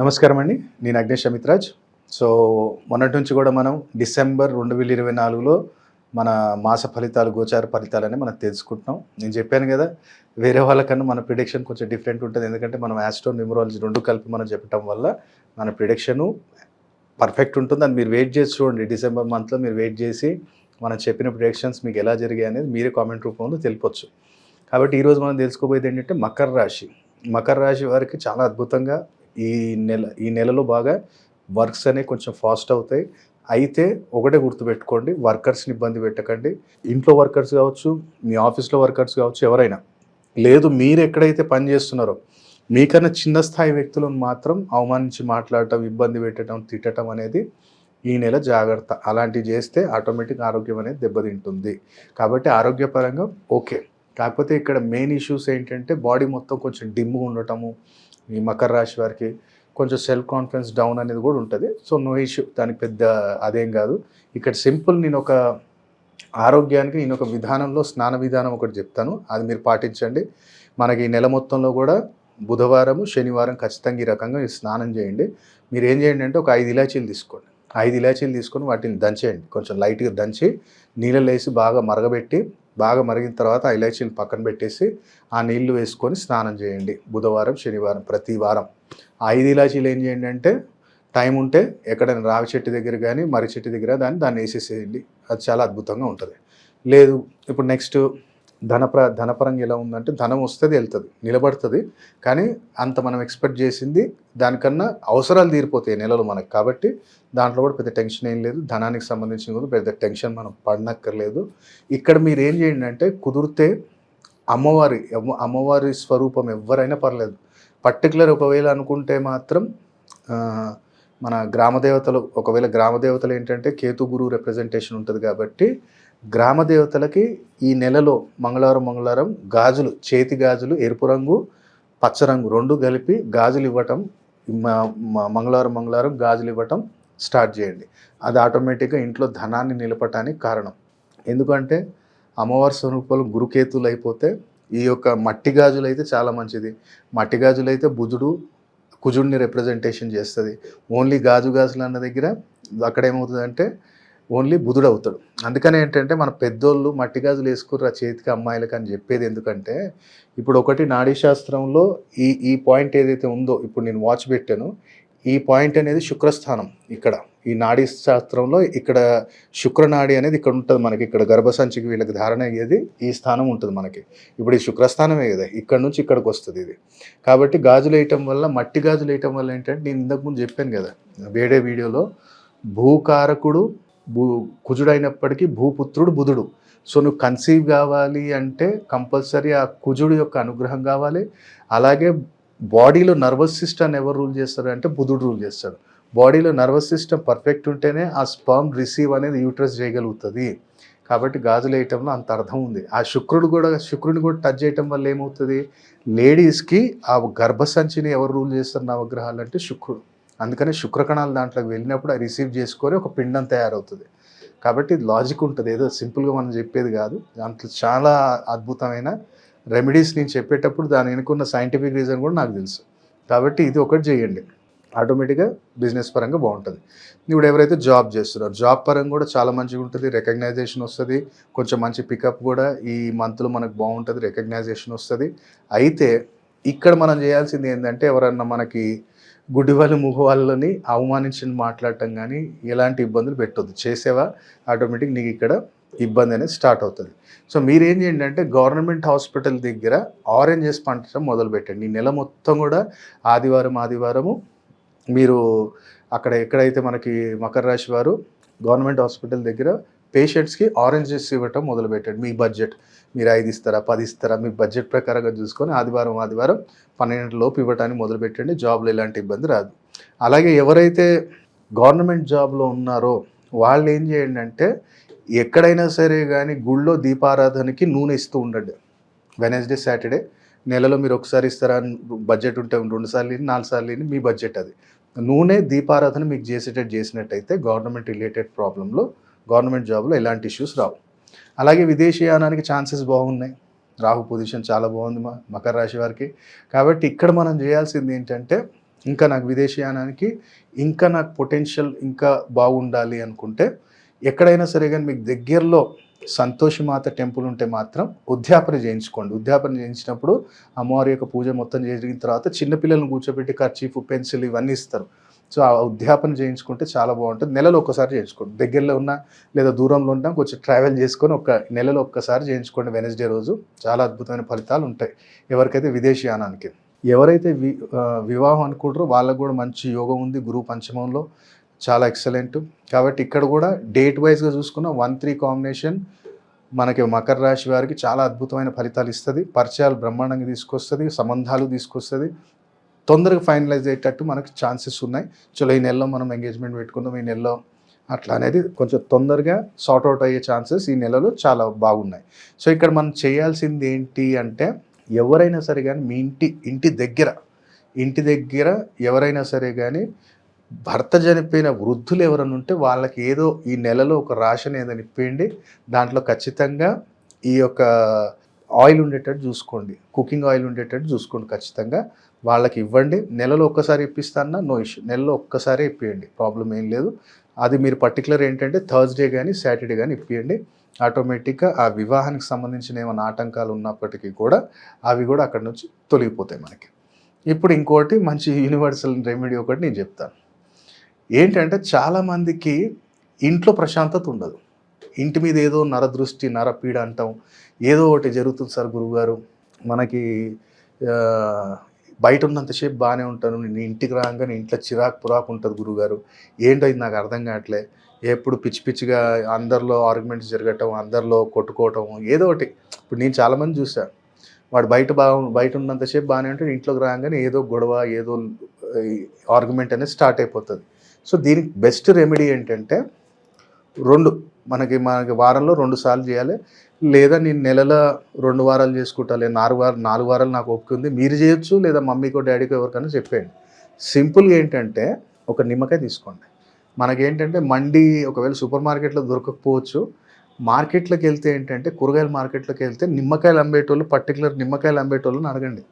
నమస్కారం అండి. నేను అగ్నేష్ అమిత్రాజ్. సో మొన్నటి నుంచి కూడా మనం డిసెంబర్ రెండు వేల ఇరవై నాలుగులో మన మాస ఫలితాలు గోచార ఫలితాలని మనం తెలుసుకుంటున్నాం. నేను చెప్పాను కదా వేరే వాళ్ళకన్నా మన ప్రిడిక్షన్ కొంచెం డిఫరెంట్ ఉంటుంది. ఎందుకంటే మనం యాస్ట్రో న్యూమరాలజీ రెండు కలిపి మనం చెప్పటం వల్ల మన ప్రిడిక్షను పర్ఫెక్ట్ ఉంటుంది. అది మీరు వెయిట్ చేసి చూడండి. డిసెంబర్ మంత్లో మీరు వెయిట్ చేసి మనం చెప్పిన ప్రిడిక్షన్స్ మీకు ఎలా జరిగాయి అనేది మీరే కామెంట్ రూపంలో తెలిపొచ్చు. కాబట్టి ఈరోజు మనం తెలుసుకోబోయేది ఏంటంటే మకర రాశి. మకర రాశి వారికి చాలా అద్భుతంగా ఈ నెల ఈ నెలలో బాగా వర్క్స్ అనేవి కొంచెం ఫాస్ట్ అవుతాయి. అయితే ఒకటే గుర్తుపెట్టుకోండి వర్కర్స్ని ఇబ్బంది పెట్టకండి. ఇంట్లో వర్కర్స్ కావచ్చు మీ ఆఫీస్లో వర్కర్స్ కావచ్చు ఎవరైనా. లేదు మీరు ఎక్కడైతే పని చేస్తున్నారో మీకన్నా చిన్న స్థాయి వ్యక్తులను మాత్రం అవమానించి మాట్లాడటం ఇబ్బంది పెట్టడం తిట్టడం అనేది ఈ నెల జాగ్రత్త. అలాంటివి చేస్తే ఆటోమేటిక్ ఆరోగ్యం అనేది దెబ్బతింటుంది. కాబట్టి ఆరోగ్యపరంగా ఓకే. కాకపోతే ఇక్కడ మెయిన్ ఇష్యూస్ ఏంటంటే బాడీ మొత్తం కొంచెం డిమ్గా ఉండటము ఈ మకర రాశి వారికి కొంచెం సెల్ఫ్ కాన్ఫిడెన్స్ డౌన్ అనేది కూడా ఉంటుంది. సో నో ఇష్యూ దానికి పెద్ద అదేం కాదు. ఇక్కడ సింపుల్ నేను ఒక ఆరోగ్యానికి నేను ఒక విధానంలో స్నాన విధానం ఒకటి చెప్తాను. అది మీరు పాటించండి. మనకి ఈ నెల మొత్తంలో కూడా బుధవారము శనివారం ఖచ్చితంగా ఈ రకంగా స్నానం చేయండి. మీరు ఏం చేయండి అంటే ఒక ఐదు ఇలాచీలు తీసుకోండి. ఐదు ఇలాచీలు తీసుకొని వాటిని దంచేయండి. కొంచెం లైట్గా దంచి నీళ్ళలో వేసి బాగా మరగబెట్టి బాగా మరిగిన తర్వాత ఆ ఇలాచీలు పక్కన పెట్టేసి ఆ నీళ్ళు వేసుకొని స్నానం చేయండి. బుధవారం శనివారం ప్రతి వారం. ఆ ఐదు ఇలాచీలు ఏం చేయండి అంటే టైం ఉంటే ఎక్కడైనా రావి చెట్టు దగ్గర కానీ మర్రి చెట్టు దగ్గర దాన్ని దాన్ని వేసేసేయండి. అది చాలా అద్భుతంగా ఉంటుంది. లేదు ఇప్పుడు నెక్స్ట్ ధనప్ర ధనపరంగా ఎలా ఉందంటే ధనం వస్తుంది వెళ్తుంది నిలబడుతుంది. కానీ అంత మనం ఎక్స్పెక్ట్ చేసింది దానికన్నా అవసరాలు తీరిపోతాయి నెలలు మనకు. కాబట్టి దాంట్లో కూడా పెద్ద టెన్షన్ ఏం లేదు. ధనానికి సంబంధించిన కూడా పెద్ద టెన్షన్ మనం పడనక్కర్లేదు. ఇక్కడ మీరు ఏం చేయండి అంటే కుదిరితే అమ్మవారి అమ్మవారి స్వరూపం ఎవరైనా పర్లేదు. పర్టికులర్ ఒకవేళ అనుకుంటే మాత్రం మన గ్రామ దేవతలు ఒకవేళ గ్రామ దేవతలు ఏంటంటే కేతు గురువు రిప్రజెంటేషన్ ఉంటుంది కాబట్టి గ్రామ దేవతలకి ఈ నెలలో మంగళవారం మంగళవారం గాజులు చేతి గాజులు ఎరుపు రంగు పచ్చ రంగు రెండు కలిపి గాజులు ఇవ్వటం మంగళవారం మంగళవారం గాజులు ఇవ్వటం స్టార్ట్ చేయండి. అది ఆటోమేటిక్గా ఇంట్లో ధనాన్ని నిలపటానికి కారణం. ఎందుకంటే అమ్మవారి స్వరూపాలు గురుకేతులు అయిపోతే ఈ యొక్క మట్టి గాజులు అయితే చాలా మంచిది. మట్టి గాజులు అయితే బుధుడు కుజుడిని రిప్రజెంటేషన్ చేస్తుంది. ఓన్లీ గాజు గాజులు అన్న దగ్గర అక్కడ ఏమవుతుందంటే ఓన్లీ బుధుడు అవుతాడు. అందుకనే ఏంటంటే మన పెద్దోళ్ళు మట్టి గాజులు వేసుకుర్రు చేతికి అమ్మాయిలకు అని చెప్పేది ఎందుకంటే ఇప్పుడు ఒకటి నాడీ శాస్త్రంలో ఈ ఈ పాయింట్ ఏదైతే ఉందో ఇప్పుడు నేను వాచ్ పెట్టాను ఈ పాయింట్ అనేది శుక్రస్థానం ఇక్కడ. ఈ నాడీ శాస్త్రంలో ఇక్కడ శుక్రనాడి అనేది ఇక్కడ ఉంటుంది మనకి ఇక్కడ గర్భసంచికి వీళ్ళకి ధారణ అయ్యేది ఈ స్థానం ఉంటుంది మనకి. ఇప్పుడు ఈ శుక్రస్థానమే కదా ఇక్కడ నుంచి ఇక్కడికి వస్తుంది ఇది. కాబట్టి గాజులు వేయటం వల్ల మట్టి గాజులు వేయటం వల్ల ఏంటంటే నేను ఇంతకు ముందు చెప్పాను కదా వేడే వీడియోలో భూకారకుడు భూ కుజుడైనప్పటికీ భూపుత్రుడు బుధుడు. సో నువ్వు కన్సీవ్ కావాలి అంటే కంపల్సరీ ఆ కుజుడు యొక్క అనుగ్రహం కావాలి. అలాగే బాడీలో నర్వస్ సిస్టమ్ ఎవరు రూల్ చేస్తారు అంటే బుధుడు రూల్ చేస్తాడు. బాడీలో నర్వస్ సిస్టమ్ పర్ఫెక్ట్ ఉంటేనే ఆ స్పర్మ్ రిసీవ్ అనేది యూట్రస్ చేయగలుగుతుంది. కాబట్టి గాజులు వేయటంలో అంత అర్థం ఉంది. ఆ శుక్రుడు కూడా శుక్రుడిని కూడా టచ్ చేయటం వల్ల ఏమవుతుంది? లేడీస్కి ఆ గర్భసంచిని ఎవరు రూల్ చేస్తారు నవగ్రహాలు అంటే శుక్రుడు. అందుకని శుక్రకణాలు దాంట్లోకి వెళ్ళినప్పుడు అది రిసీవ్ చేసుకొని ఒక పిండం తయారవుతుంది. కాబట్టి లాజిక్ ఉంటుంది. ఏదో సింపుల్గా మనం చెప్పేది కాదు. దాంట్లో చాలా అద్భుతమైన రెమెడీస్ నేను చెప్పేటప్పుడు దాని వెనుకున్న సైంటిఫిక్ రీజన్ కూడా నాకు తెలుసు. కాబట్టి ఇది ఒకటి చేయండి. ఆటోమేటిక్గా బిజినెస్ పరంగా బాగుంటుంది. ఇప్పుడు ఎవరైతే జాబ్ చేస్తున్నారో జాబ్ పరంగా కూడా చాలా మంచిగా ఉంటుంది. రికగ్నైజేషన్ వస్తుంది. కొంచెం మంచి పికప్ కూడా ఈ మంత్లో మనకు బాగుంటుంది. రికగ్నైజేషన్ వస్తుంది. అయితే ఇక్కడ మనం చేయాల్సింది ఏంటంటే ఎవరన్నా మనకి గుడ్డి వాళ్ళు అవమానించి మాట్లాడటం కానీ ఎలాంటి ఇబ్బందులు పెట్టొద్దు. చేసేవా? ఆటోమేటిక్ నీకు ఇక్కడ ఇబ్బంది అనేది స్టార్ట్ అవుతుంది. సో మీరేం చేయండి అంటే గవర్నమెంట్ హాస్పిటల్ దగ్గర ఆరెంజెస్ పంచడం మొదలు పెట్టండి. ఈ నెల మొత్తం కూడా ఆదివారం ఆదివారము మీరు అక్కడ ఎక్కడైతే మనకి మకర రాశి వారు గవర్నమెంట్ హాస్పిటల్ దగ్గర పేషెంట్స్కి ఆరెంజెస్ ఇవ్వటం మొదలు పెట్టండి మీ బడ్జెట్ మీరు ఐదు ఇస్తారా పది ఇస్తారా మీ బడ్జెట్ ప్రకారంగా చూసుకొని ఆదివారం ఆదివారం పన్నెండు లోపు ఇవ్వటానికి మొదలుపెట్టండి. జాబ్లో ఎలాంటి ఇబ్బంది రాదు. అలాగే ఎవరైతే గవర్నమెంట్ జాబ్లో ఉన్నారో వాళ్ళు ఏం చేయండి అంటే ఎక్కడైనా సరే కానీ గుళ్ళో దీపారాధనకి నూనె ఇస్తూ ఉండండి. వెనస్డే సాటర్డే నెలలో మీరు ఒకసారి ఇస్తారా బడ్జెట్ ఉంటే రెండు సార్లు నాలుగు సార్లు మీ బడ్జెట్ అది. నూనె దీపారాధన మీకు చేసేటట్టు చేసినట్టయితే గవర్నమెంట్ రిలేటెడ్ ప్రాబ్లంలో గవర్నమెంట్ జాబ్లో ఎలాంటి ఇష్యూస్ రావు. అలాగే విదేశీయానానికి ఛాన్సెస్ బాగున్నాయి. రాహు పొజిషన్ చాలా బాగుంది మా మకర రాశి వారికి. కాబట్టి ఇక్కడ మనం చేయాల్సింది ఏంటంటే ఇంకా నాకు విదేశీయానానికి ఇంకా నాకు పొటెన్షియల్ ఇంకా బాగుండాలి అనుకుంటే ఎక్కడైనా సరే కానీ మీకు దగ్గరలో సంతోషమాత టెంపుల్ ఉంటే మాత్రం ఉద్యాపన చేయించుకోండి. ఉద్యాపన చేయించినప్పుడు అమ్మవారి యొక్క పూజ మొత్తం చేసిన తర్వాత చిన్నపిల్లలను కూర్చోబెట్టి కర్చీఫ్ పెన్సిల్ ఇవన్నీ ఇస్తారు. సో ఆ ఉద్యాపన చేయించుకుంటే చాలా బాగుంటుంది. నెలలో ఒక్కసారి చేయించుకోండి. దగ్గరలో ఉన్న లేదా దూరంలో ఉన్నా కొంచెం ట్రావెల్ చేసుకొని ఒక నెలలో ఒక్కసారి చేయించుకోండి వెనస్డే రోజు. చాలా అద్భుతమైన ఫలితాలు ఉంటాయి. ఎవరికైతే విదేశీయానానికి ఎవరైతే వి వివాహం అనుకుంటారో వాళ్ళకు కూడా మంచి యోగం ఉంది. గురువు పంచమంలో చాలా ఎక్సలెంట్ కాబట్టి ఇక్కడ కూడా డేట్ వైజ్గా చూసుకున్న వన్ త్రీ కాంబినేషన్ మనకి మకర రాశి వారికి చాలా అద్భుతమైన ఫలితాలు ఇస్తుంది. పరిచయాలు బ్రహ్మాండంగా తీసుకొస్తుంది. సంబంధాలు తీసుకొస్తుంది. తొందరగా ఫైనలైజ్ అయ్యేటట్టు మనకు ఛాన్సెస్ ఉన్నాయి. చలో ఈ నెలలో మనం ఎంగేజ్మెంట్ పెట్టుకుందాం. ఈ నెలలో అట్లా అనేది కొంచెం తొందరగా సార్ట్అవుట్ అయ్యే ఛాన్సెస్ ఈ నెలలో చాలా బాగున్నాయి. సో ఇక్కడ మనం చేయాల్సింది ఏంటి అంటే ఎవరైనా సరే కానీ మీ ఇంటి ఇంటి దగ్గర ఇంటి దగ్గర ఎవరైనా సరే కానీ భర్త చనిపోయిన వృద్ధులు ఎవరైనా ఉంటే వాళ్ళకి ఏదో ఈ నెలలో ఒక రాషన్ ఏదైనా ఇప్పేయండి దాంట్లో ఖచ్చితంగా ఈ యొక్క ఆయిల్ ఉండేటట్టు చూసుకోండి. కుకింగ్ ఆయిల్ ఉండేటట్టు చూసుకోండి ఖచ్చితంగా. వాళ్ళకి ఇవ్వండి. నెలలో ఒక్కసారి ఇప్పిస్తానా నో ఇష్యూ. నెలలో ఒక్కసారే ఇప్పియండి. ప్రాబ్లం ఏం లేదు. అది మీరు పర్టికులర్ ఏంటంటే థర్స్డే కానీ సాటర్డే కానీ ఇప్పియండి. ఆటోమేటిక్గా ఆ వివాహానికి సంబంధించిన ఏమైనా ఆటంకాలు ఉన్నప్పటికీ కూడా అవి కూడా అక్కడ నుంచి తొలగిపోతాయి మనకి. ఇప్పుడు ఇంకోటి మంచి యూనివర్సల్ రెమెడీ ఒకటి నేను చెప్తాను. ఏంటంటే చాలామందికి ఇంట్లో ప్రశాంతత ఉండదు. ఇంటి మీద ఏదో నరదృష్టి నరపీడ అంటాం. ఏదో ఒకటి జరుగుతుంది సార్ గురువుగారు. మనకి బయట ఉన్నంతసేపు బాగానే ఉంటాను. నేను ఇంటికి రాగానే ఇంట్లో చిరాకు పురాకు ఉంటుంది గురువుగారు. ఏంటో ఇది నాకు అర్థం కావట్లే. ఎప్పుడు పిచ్చి పిచ్చిగా అందరిలో ఆర్గ్యుమెంట్స్ జరగటం అందరిలో కొట్టుకోవటం ఏదో ఒకటి. ఇప్పుడు నేను చాలామంది చూసాను వాడు బయట బాగా బయట ఉన్నంతసేపు బాగానే ఉంటాడు. ఇంట్లోకి రాగానే ఏదో గొడవ ఏదో ఆర్గ్యుమెంట్ అనేది స్టార్ట్ అయిపోతుంది. సో దీనికి బెస్ట్ రెమెడీ ఏంటంటే రెండు మనకి మనకి వారంలో రెండు సార్లు చేయాలి. లేదా నేను నెలల రెండు వారాలు చేసుకుంటా లేదా నాలుగు వారాలు నాలుగు వారాలు నాకు ఓపిక ఉంది. మీరు చేయొచ్చు లేదా మమ్మీకో డాడీకో ఎవరికైనా చెప్పేయండి. సింపుల్గా ఏంటంటే ఒక నిమ్మకాయ తీసుకోండి. మనకేంటంటే మండి ఒకవేళ సూపర్ మార్కెట్లో దొరకకపోవచ్చు. మార్కెట్లోకి వెళ్తే ఏంటంటే కూరగాయల మార్కెట్లోకి వెళ్తే నిమ్మకాయలు అమ్మేటోళ్ళు పర్టికులర్ నిమ్మకాయలు అమ్మేటోళ్ళని అడగండి.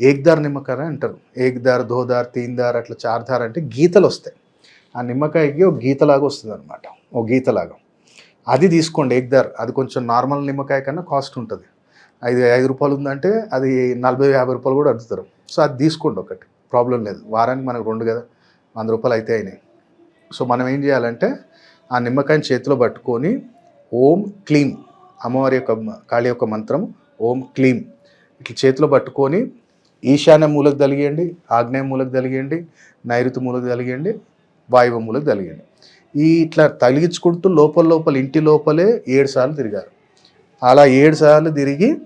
ఏక్దార్ నిమ్మకాయ అంటారు. ఏక్దార్ దోదార్ తీన్దార్ అట్లా చార్దార్ అంటే గీతలు వస్తాయి. ఆ నిమ్మకాయకి ఒక గీతలాగా వస్తుంది అనమాట ఒక గీతలాగా. అది తీసుకోండి ఎగ్దార్. అది కొంచెం నార్మల్ నిమ్మకాయ కన్నా కాస్ట్ ఉంటుంది. ఐదు ఐదు రూపాయలు ఉందంటే అది నలభై యాభై రూపాయలు కూడా అడుగుతారు సో అది తీసుకోండి ఒకటి. ప్రాబ్లం లేదు. వారానికి మనకు రెండు కదా. వంద రూపాయలు అయితే అయినాయి. సో మనం ఏం చేయాలంటే ఆ నిమ్మకాయని చేతిలో పట్టుకొని ఓం క్లీం. అమ్మవారి యొక్క కాళీ యొక్క మంత్రం ఓం క్లీం. ఇట్లా చేతిలో పట్టుకొని ఈశాన్య మూలకు తలిగేయండి ఆగ్నేయ మూలకు తలిగేయండి నైరుతి మూలకు తలిగేయండి వాయువ తగిలింది. ఈ ఇట్లా తగిలించుకుంటూ లోపల లోపల ఇంటి లోపలే ఏడు సార్లు తిరిగారు. అలా ఏడు సార్లు తిరిగి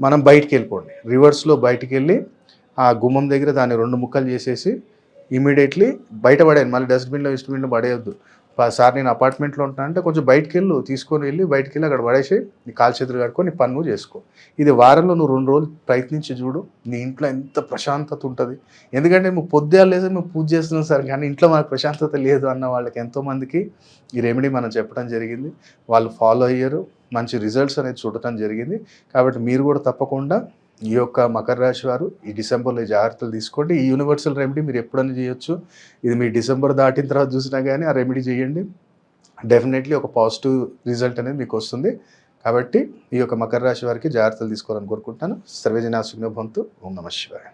మనం బయటికి వెళ్ళిపోండి. రివర్స్లో బయటికి వెళ్ళి ఆ గుమ్మం దగ్గర దాన్ని రెండు ముక్కలు చేసేసి ఇమీడియట్లీ బయట పడేయండి. మళ్ళీ డస్ట్బిన్లో డస్ట్బిన్లో పడేయద్దు. సార్ నేను అపార్ట్మెంట్లో ఉంటాను అంటే కొంచెం బయటికి వెళ్ళు తీసుకొని వెళ్ళి బయటికి వెళ్ళి అక్కడ పడేసి నీ కాలు చేతులు కట్టుకొని నీ పన్ను చేసుకో. ఇది వారంలో నువ్వు రెండు రోజులు ప్రయత్నించి చూడు. నీ ఇంట్లో ఎంత ప్రశాంతత ఉంటుంది. ఎందుకంటే నువ్వు పొద్దుగా లేదు మేము పూజ చేస్తున్నాం సార్ కానీ ఇంట్లో మనకు ప్రశాంతత లేదు అన్న వాళ్ళకి ఎంతోమందికి ఈ రెమెడీ మనం చెప్పడం జరిగింది. వాళ్ళు ఫాలో అయ్యారు. మంచి రిజల్ట్స్ అనేది చూడటం జరిగింది. కాబట్టి మీరు కూడా తప్పకుండా ఈ యొక్క మకర రాశి వారు ఈ డిసెంబర్లో జాగ్రత్తలు తీసుకోండి. ఈ యూనివర్సల్ రెమెడీ మీరు ఎప్పుడైనా చేయొచ్చు. ఇది మీ డిసెంబర్ దాటిన తర్వాత చూసినా కానీ ఆ రెమెడీ చేయండి. డెఫినెట్లీ ఒక పాజిటివ్ రిజల్ట్ అనేది మీకు వస్తుంది. కాబట్టి ఈ యొక్క మకర రాశి వారికి జాగ్రత్తలు తీసుకోవాలని కోరుకుంటున్నాను. సర్వజనా సుజ్ఞభవంతు ఓం నమ శివాయ.